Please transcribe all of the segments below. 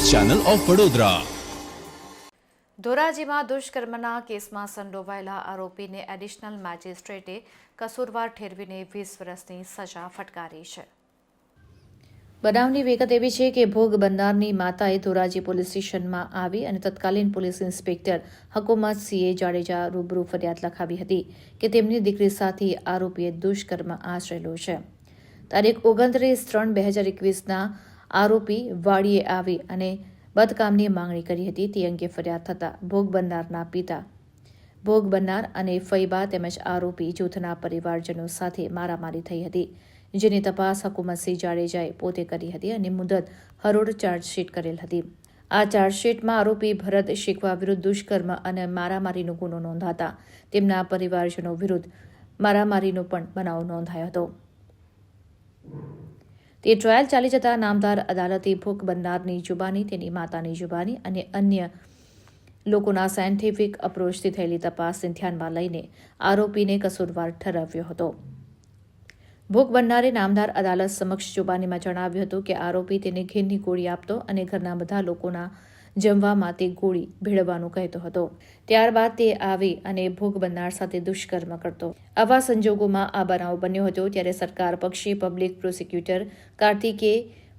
Channel of Vadodara. ધોરાજીમાં દુષ્કર્મના કેસમાં સંડોવાયેલા આરોપીને એડિશનલ મેજિસ્ટ્રેટે કસૂરવાર ઠેરવીને વીસ વર્ષની સજા ફટકારી છે. બનાવની વિગત એવી છે કે ભોગ બનનારની માતાએ ધોરાજી પોલીસ સ્ટેશનમાં આવી અને તત્કાલીન પોલીસ ઇન્સ્પેક્ટર હકુમત સીએ જાડેજા રૂબરૂ ફરિયાદ લખાવી હતી કે તેમની દીકરી સાથે આરોપીએ દુષ્કર્મ આચરેલો છે. તારીખ ઓગણત્રીસ ત્રણ બે હજાર એકવીસના આરોપી વાડીએ આવી અને બદકામની માંગણી કરી હતી. તે અંગે ફરિયાદ થતાં ભોગ બનનારના પિતા ભોગ બનનાર અને ફૈબા તેમજ આરોપી જૂથના પરિવારજનો સાથે મારામારી થઈ હતી, જેની તપાસ હકુમતસિંહ જાડેજાએ પોતે કરી હતી અને મુદત હરોળ ચાર્જશીટ કરેલ હતી. આ ચાર્જશીટમાં આરોપી ભરત શીખવા વિરુદ્ધ દુષ્કર્મ અને મારામારીનો ગુનો નોંધાતા તેમના પરિવારજનો વિરુદ્ધ મારામારીનો પણ બનાવ નોંધાયો હતો. તે ટ્રાયલ ચાલી જતા નામદાર અદાલતે ભોગ બનનારની જુબાની, તેની માતાની જુબાની અને અન્ય લોકોના સાયન્ટિફિક અપ્રોચથી થયેલી તપાસને ધ્યાનમાં લઈને આરોપીને કસૂરવાર ઠરાવ્યો હતો. ભોગ બનનારે નામદાર અદાલત સમક્ષ જુબાનીમાં જણાવ્યું હતું કે આરોપી તેને ઘેરની ગોળી આપતો અને ઘરના બધા લોકોના જમવામાં માટે ગોળી ભેળવવાનું કહેતો હતો. ત્યારબાદ તે આવી અને ભોગ બનનાર સાથે દુષ્કર્મ કરતો. આવા સંજોગોમાં આ બનાવ બન્યો હતો ત્યારે સરકાર પક્ષે પબ્લિક પ્રોસિક્યુટર કાર્તિકે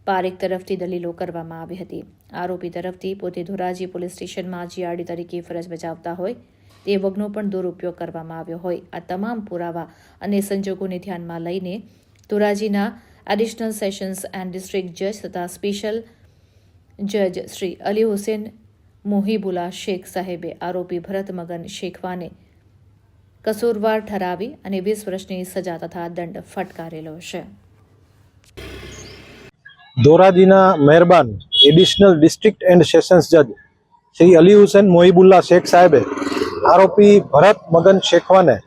પારેખ તરફથી દલીલો કરવામાં આવી હતી. આરોપી તરફથી પોતે ધોરાજી પોલીસ સ્ટેશનમાં જીઆરડી તરીકે ફરજ બજાવતા હોય તે વગનો પણ દુરુપયોગ કરવામાં આવ્યો હોય. આ તમામ પુરાવા અને સંજોગોને ધ્યાનમાં લઈને ધોરાજીના એડિશનલ સેશન્સ એન્ડ ડિસ્ટ્રિક્ટ જજ તથા સ્પેશિયલ જજ શ્રી અલી હુસેન મોહિબુલા શેખ સાહેબે આરોપી ભરત મગન શેખવાને કસૂરવાર ઠરાવી અને વીસ વર્ષની સજા તથા દંડ ફટકારેલો છે. ધોરાજીના મહેરબાન એડિશનલ ડિસ્ટ્રિક્ટ એન્ડ સેશન્સ જજ શ્રી અલી હુસેન મોહિબુલ્લા શેખ સાહેબે આરોપી ભરત મગન શેખવાને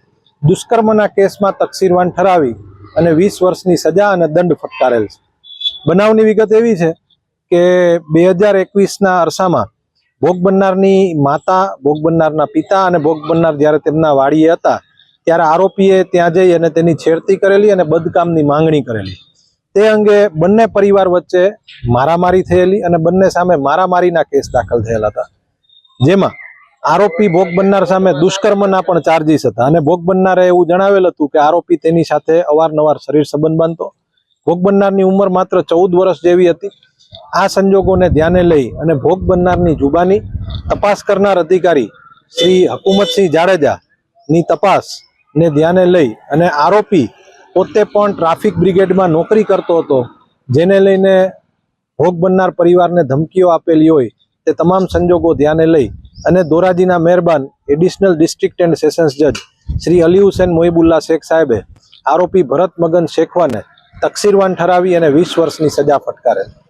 દુષ્કર્મના કેસમાં તકસીરવાન ઠરાવી અને વીસ વર્ષની સજા અને દંડ ફટકારેલ છે. બનાવની વિગત એવી છે કે બે હજાર એકવીસના અરસામાં ભોગ બનનારની માતા, ભોગ બનનારના પિતા અને ભોગ બનનાર જ્યારે તેમના વાડીએ હતા, ત્યારે આરોપીએ ત્યાં જઈ અને તેની છેડતી કરેલી અને બદકામની માંગણી કરેલી. તે અંગે બંને પરિવાર વચ્ચે મારામારી થયેલી અને બંને સામે મારામારીના કેસ દાખલ થયેલા હતા. જેમાં આરોપી ભોગ બનનાર સામે દુષ્કર્મના પણ ચાર્જીસ હતા અને ભોગ બનનારે એવું જણાવેલ હતું કે આરોપી તેની સાથે અવારનવાર શરીર સંબંધ બાંધતો. ભોગ બનનારની ઉંમર માત્ર ચૌદ વર્ષ જેવી હતી. આ સંજોગોને ધ્યાને લઈ અને ભોગ બનનારની જુબાની તપાસ કરનાર અધિકારી શ્રી હકુમતસિંહ જાડેજાની તપાસ ને ધ્યાને લઈ અને આરોપી પોતે પણ ટ્રાફિક બ્રિગેડમાં નોકરી કરતો હતો, જેને લઈને ભોગ બનનાર પરિવારને ધમકીઓ આપેલી હોય તે તમામ સંજોગો ધ્યાને લઈ અને ધોરાજીના મહેરબાન એડિશનલ ડિસ્ટ્રિક્ટ એન્ડ સેશન્સ જજ શ્રી અલી હુસેન મોહિબુલ્લા શેખ સાહેબે આરોપી ભરત મગન શેખવાને તકસીરવાન ઠરાવી અને વીસ વર્ષની સજા ફટકારેલ.